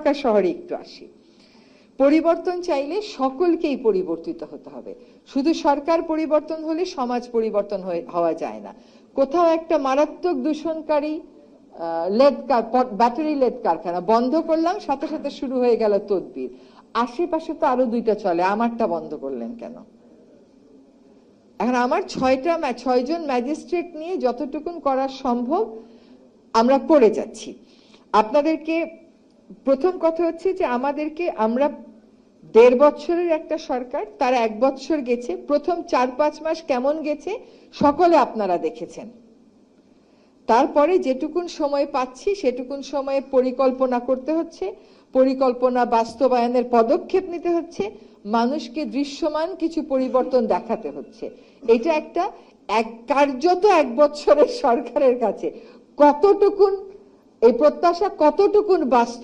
ঢাকা শহরে একটু আসি। পরিবর্তন চাইলে সকলকেই পরিবর্তিত হতে হবে। শুধু সরকার পরিবর্তন হলে সমাজ পরিবর্তন হওয়া যায় না। কোথাও একটা মারাত্মক দূষণকারী লেড ব্যাটারি লেড কারখানা বন্ধ করলাম, সাথে সাথে শুরু হয়ে গেল তদবির। আশেপাশে তো আরও দুইটা চলে, আমারটা বন্ধ করলেন কেন? এখন আমার ছয়টা ছয়জন ম্যাজিস্ট্রেট নিয়ে যতটুকুন করা সম্ভব আমরা করে যাচ্ছি। আপনাদেরকে প্রথম কথা হচ্ছে যে আমাদেরকে আমরা দেড় বছরের একটা সরকার, তারা এক বছর গেছে। প্রথম চার পাঁচ মাস কেমন গেছে, সকলে আপনারা দেখেছেন। তারপরে যেটুকুন সময় পাচ্ছি, সেটুকুন সময়ে পরিকল্পনা করতে হচ্ছে। পরিকল্পনা বাস্তবায়নের পদক্ষেপ নিতে হচ্ছে। মানুষকে দৃশ্যমান কিছু পরিবর্তন দেখাতে হচ্ছে। এটা একটা এক, কার্যত এক বছরের সরকারের কাছে। কতটুকুন, এই প্রত্যাশা কতটুকুন বাস্তব